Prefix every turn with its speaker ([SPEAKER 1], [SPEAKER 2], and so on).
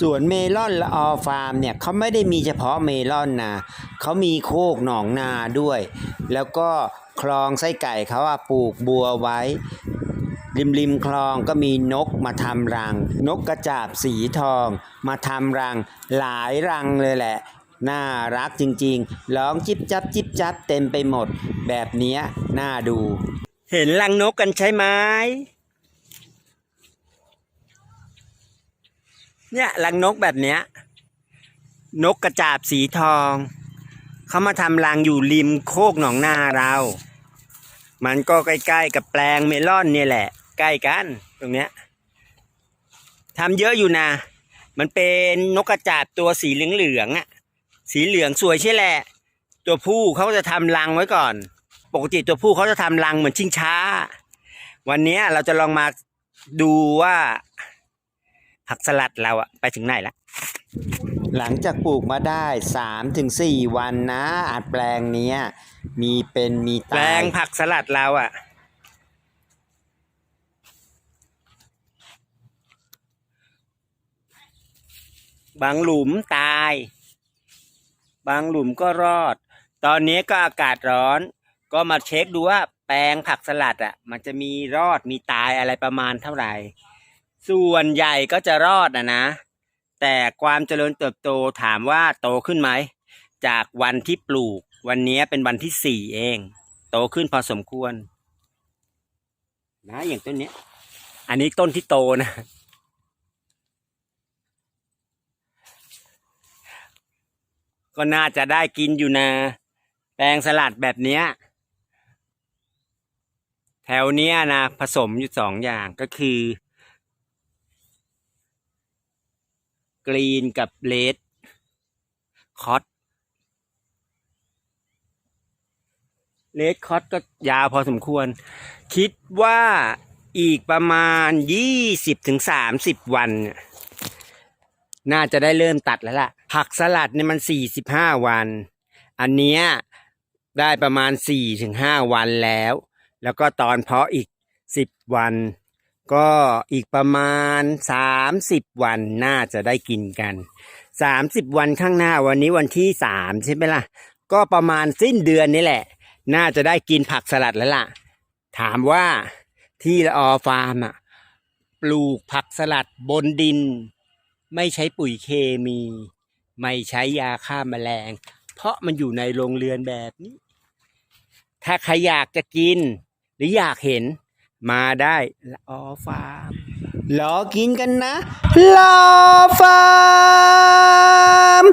[SPEAKER 1] สวนเมลอนละออฟาร์มเนี่ยเขาไม่ได้มีเฉพาะเมลอนนะเขามีโคกหนองนาด้วย แล้วก็คลองไส้ไก่เขาอะปลูกบัวไว้ ริมริมคลองก็มีนกมาทำรัง นกกระจาบสีทอง มาทำรัง หลายรังเลยแหละ น่ารักจริงๆ ร้องจิบจับจิบจับเต็มไปหมด แบบนี้น่าดู เห็นรังนกกันใช่ไหม เนี่ยรังนกแบบเนี้ย นกกระจาบสีทอง เขามาทำรังอยู่ริมโคกหนองนาเรา มันก็ใกล้ๆกับแปลงเมลอนเนี่ยแหละ ใกล้กันตรงเนี้ยทำเยอะอยู่นะ มันเป็นนกกระจาบตัวสีเหลืองๆอะ สีเหลืองสวยใช่แหละ ตัวผู้เขาจะทำรังไว้ก่อน ปกติตัวผู้เขาจะทำรังเหมือนชิงช้า วันนี้เราจะลองมาดูว่า ผักสลัดเราอะไปถึงไหนละหลังจากปลูกมาได้สามถึงสี่วันนะ อาจแปลงเนี้ย มีเป็นมีตาย
[SPEAKER 2] แปลงผักสลัดเราอะบางหลุมตาย บางหลุมก็รอด ตอนนี้ก็อากาศร้อน ก็มาเช็คดูว่าแปลงผักสลัดอะมันจะมีรอดมีตายอะไรประมาณเท่าไหร่ ส่วนใหญ่ก็จะรอดนะนะ แต่ความเจริญเติบโตถามว่าโตขึ้นไหม จากวันที่ปลูก วันนี้เป็นวันที่สี่เอง โตขึ้นพอสมควร นะอย่างต้นนี้ อันนี้ต้นที่โตนะ ก็น่าจะได้กินอยู่นะ แปลงสลัดแบบนี้แถวเนี้ยนะผสมอยู่สองอย่างก็คือ กรีนกับเลดคอตเลดคอตก็ยาวพอสมควร คิดว่าอีกประมาณยี่สิบถึงสามสิบวันเนี่ยน่าจะได้เริ่มตัดแล้วล่ะ ผักสลัดเนี่ยมันสี่สิบห้าวัน อันเนี้ยได้ประมาณสี่ถึงห้าวันแล้ว แล้วก็ตอนเพาะอีกสิบวัน ก็อีกประมาณสามสิบวันน่าจะได้กินกันสามสิบวันข้างหน้าวันนี้วันที่สามใช่ไหมล่ะ ก็ประมาณสิ้นเดือนนี่แหละ น่าจะได้กินผักสลัดแล้วล่ะ ถามว่าที่ละออฟาร์มอะปลูกผักสลัดบนดิน ไม่ใช้ปุ๋ยเคมี ไม่ใช้ยาฆ่าแมลง เพราะมันอยู่ในโรงเรือนแบบนี้ ถ้าใครอยากจะกินหรืออยากเห็น มาได้ลออฟาร์ม
[SPEAKER 1] รอกินกันนะลอฟาร์ม